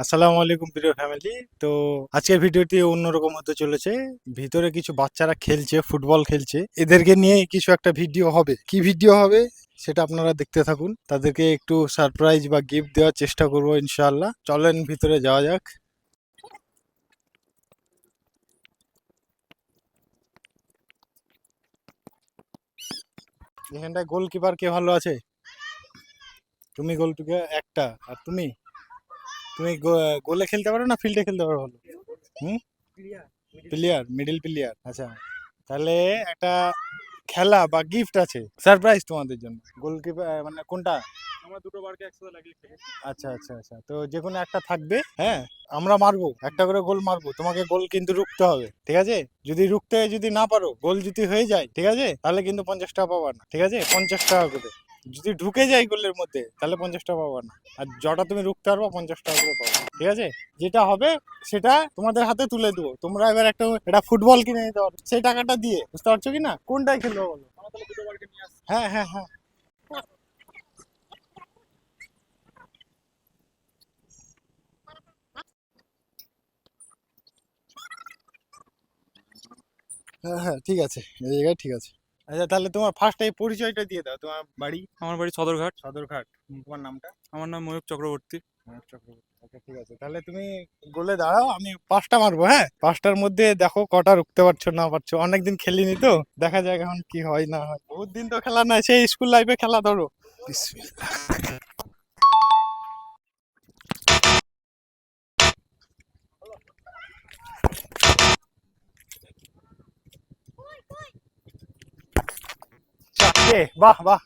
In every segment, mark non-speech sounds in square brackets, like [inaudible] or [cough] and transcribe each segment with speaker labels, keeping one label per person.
Speaker 1: আসসালামু আলাইকুম প্রিয় ফ্যামিলি। তো আজকের ভিডিওটি অন্যরকম হতে চলেছে। ভিতরে কিছু বাচ্চারা খেলছে, ফুটবল খেলছে। এদেরকে নিয়ে কিছু একটা ভিডিও হবে। কি ভিডিও হবে সেটা আপনারা দেখতে থাকুন। তাদেরকে একটু সারপ্রাইজ বা গিফট দেওয়ার চেষ্টা করব ইনশাআল্লাহ। চলেন ভিতরে যাওয়া যাক। এখানটায় গোলকিপার কে ভালো আছে? তুমি গোলকিপার একটা। আর তুমি? তুমি গোলে খেলতে পারো না ফিল্ডে খেলতে পারো ভালো হুম? প্লেয়ার মিডিল প্লেয়ার আচ্ছা। তাহলে একটা খেলা বা গিফট আছে সারপ্রাইজ তোমাদের জন্য। গোলকিপার মানে কোনটা?
Speaker 2: আমার দুটো বারকে একসাথে লাগিয়ে খেলেছি
Speaker 1: আচ্ছা আচ্ছা আচ্ছা। তো যে কোনো একটা থাকবে হ্যাঁ? আমরা মারবো একটা করে গোল মারবো। তোমাকে গোল কিন্তু রুখতে হবে ঠিক আছে? যদি রুখতে যদি না পারো গোল যদি হয়ে যায় ঠিক আছে? তাহলে কিন্তু পঞ্চাশ টাকা পাবা না ঠিক আছে? পঞ্চাশ টাকা করে। যদি ঢুকে যায় গোলের মধ্যে তাহলে পঞ্চাশ টাকা পাবা না। আর জটা তুমি রুখতে পারবা পঞ্চাশ টাকা করে পাবা। ঠিক আছে? যেটা হবে সেটা তোমাদের হাতে তুলে দেবো। তোমরা এবার একটা এটা ফুটবল কিনে নিতে পারো। সেই টাকাটা দিয়ে বুঝতে পারছ কি না? কোনটাই খেলব বলো? হ্যাঁ হ্যাঁ হ্যাঁ। হ্যাঁ হ্যাঁ ঠিক আছে। এই জায়গায় ঠিক আছে। আচ্ছা তাহলে তোমার ফার্স্ট এই পরিচয়টা দিয়ে দাও। তোমার বাড়ি?
Speaker 2: আমার বাড়ি সদরঘাট।
Speaker 1: সদরঘাট। তোমার নামটা?
Speaker 2: আমার নাম ময়ূক চক্রবর্তী।
Speaker 1: মনোজ চক্রবর্তী। আচ্ছা ঠিক আছে। তাহলে তুমি গোলে দাঁড়াও আমি পাঁচটা মারবো হ্যাঁ? পাঁচটার মধ্যে দেখো কটা রুখতে পারছ না পারছ। অনেকদিন খেলিনি তো। দেখা যাক এখন কি হয় না হয়। বহুত দিন তো খেলা নাই সেই স্কুল লাইফে খেলা ধরো। বিসমিল্লাহ। চারটে বাহ বাহ।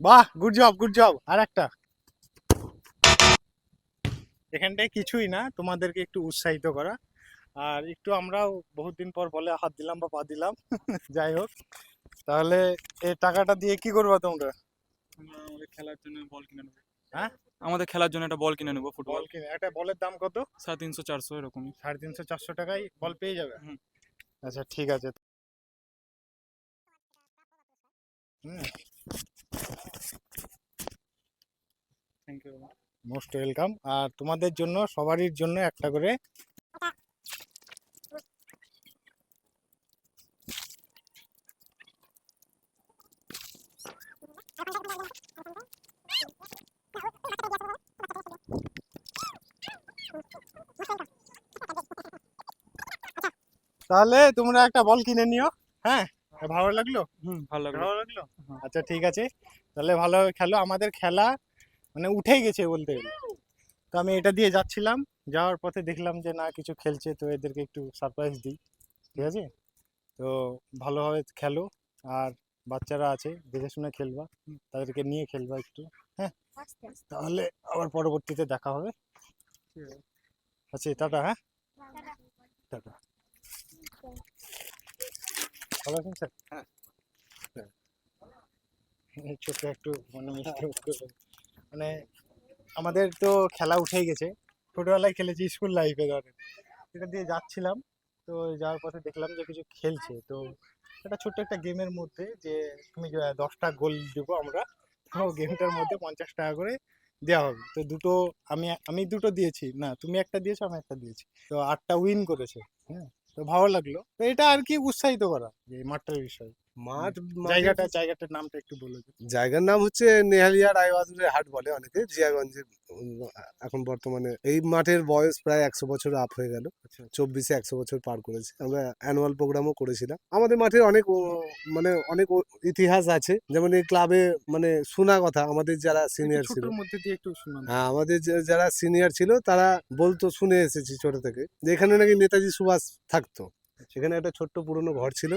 Speaker 1: বাহ গুড জব গুড জব আর একটা। এখানটায় কিছুই না, তোমাদেরকে একটু উৎসাহিত করা। আর একটু আমরাও বহুত দিন পর বলে হাত দিলাম বা পা দিলাম। [laughs] যাই হোক। তাহলে এই টাকাটা দিয়ে কি করবা তোমরা?
Speaker 2: আমাদের খেলার জন্য বল কিনে নেব।
Speaker 1: হ্যাঁ?
Speaker 2: আমাদের খেলার জন্য একটা বল কিনে নেব ফুটবল।
Speaker 1: বল কিনে একটা বলের দাম কত?
Speaker 2: সাড়ে তিনশো চারশো এরকমই।
Speaker 1: সাড়ে তিনশো চারশো টাকায় বল পেয়ে যাবে। আচ্ছা ঠিক আছে। হুম।
Speaker 2: থ্যাংক ইউ
Speaker 1: মোস্ট ওয়েলকাম আর তোমাদের জন্য সবারই জন্য একটা করে তাহলে তোমরা একটা বল কিনে নিও হ্যাঁ? ভালো লাগল?
Speaker 2: হুম ভালো লাগল।
Speaker 1: ভালো লাগল?
Speaker 2: হ্যাঁ।
Speaker 1: আচ্ছা ঠিক আছে। তাহলে ভালোভাবে খেলো। আমাদের খেলা মানে উঠেই গেছে বলতে গেলে। তো আমি এটা দিয়ে যাচ্ছিলাম। যাওয়ার পথে দেখলাম যে না কিছু খেলছে তো এদেরকে একটু সারপ্রাইজ দিই। ঠিক আছে? তো ভালোভাবে খেলো। আর বাচ্চারা আছে দেখে শুনে খেলবা। তাদেরকে নিয়ে খেলবা একটু হ্যাঁ? তাহলে আবার পরবর্তীতে দেখা হবে। আচ্ছা টাটা হ্যাঁ? টাটা। ভালো আছেন স্যার?
Speaker 2: হ্যাঁ।
Speaker 1: ছোট্ট একটু মানে। মানে আমাদের তো খেলা উঠেই গেছে। ছোটবেলায় খেলেছি স্কুল লাইফে ধরেন। এটা দিয়ে যাচ্ছিলাম। তো যাওয়ার পথে দেখলাম যে কিছু খেলছে। তো এটা ছোট্ট একটা গেমের মধ্যে যে তুমি যে দশটা গোল দেবো আমরা তো গেমটার মধ্যে পঞ্চাশ টাকা করে দেওয়া হবে। তো দুটো আমি আমি দুটো দিয়েছি। না তুমি একটা দিয়েছ আমি একটা দিয়েছি। তো আটটা উইন করেছে। হ্যাঁ। তো ভালো লাগল। তো এটা আর কি উৎসাহিত করা যে এই মাঠটার বিষয়।
Speaker 3: মাঠ
Speaker 1: জায়গাটা জায়গাটার নামটা একটু বলে
Speaker 3: জায়গার নাম হচ্ছে নেহালিয়া রায়বাহাদুরের হাট বলে অনেকে জিয়াগঞ্জে এখন বর্তমানে এই মাঠের বয়স প্রায় একশো বছর আপ হয়ে গেল।
Speaker 1: আচ্ছা
Speaker 3: চব্বিশে একশো বছর পার করেছে। আমরা অ্যানুয়াল প্রোগ্রামও করেছিলাম। আমাদের মাঠের অনেক মানে অনেক ইতিহাস আছে। যেমন এই ক্লাবে মানে শোনা কথা আমাদের যারা সিনিয়র ছিল। হ্যাঁ আমাদের যারা সিনিয়র ছিল তারা বলতো শুনে এসেছি ছোট থেকে। যে এখানে নাকি নেতাজি সুভাষ থাকতো। সেখানে একটা ছোট্ট পুরনো ঘর ছিল।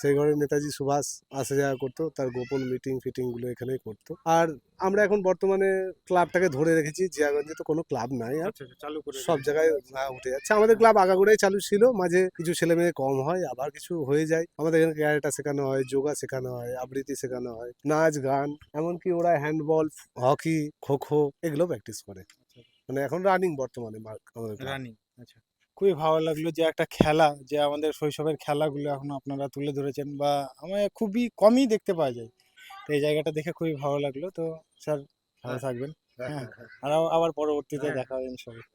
Speaker 3: সেই ঘরে নেতাজি সুভাষ আসা যাওয়া করতো তার গোপন মিটিং ফিটিংগুলো এখানেই করতো। আর আমরা এখন বর্তমানে ক্লাবটাকে ধরে রেখেছি জিয়াগঞ্জে তো কোনো ক্লাব নাই আর
Speaker 1: আচ্ছা আচ্ছা, চালু করে
Speaker 3: সব জায়গায় উঠে যাচ্ছে। আমাদের ক্লাব আগাগোড়াই চালু ছিল মাঝে কিছু ছেলে মেয়ে কম হয় আবার কিছু হয়ে যায়। আমাদের এখানে ক্যারেটা শেখানো হয় যোগা শেখানো হয় আবৃত্তি শেখানো হয় নাচ গান এমনকি ওরা হ্যান্ডবল হকি খো খো এগুলো প্র্যাকটিস করে। মানে এখন রানিং বর্তমানে মার্ক আমাদের
Speaker 1: রানিং আচ্ছা। খুবই ভালো লাগল যে একটা খেলা যে আমাদের শৈশবের খেলাগুলো এখন আপনারা তুলে ধরেছেন বা আমার খুবই কমই দেখতে পাওয়া যায়। তো এই জায়গাটা দেখে খুবই ভালো লাগল। তো স্যার ভালো থাকবেন। হ্যাঁ আর আবার পরবর্তীতে
Speaker 3: হ্যাঁ।
Speaker 1: দেখা হবে ইনশাল্লাহ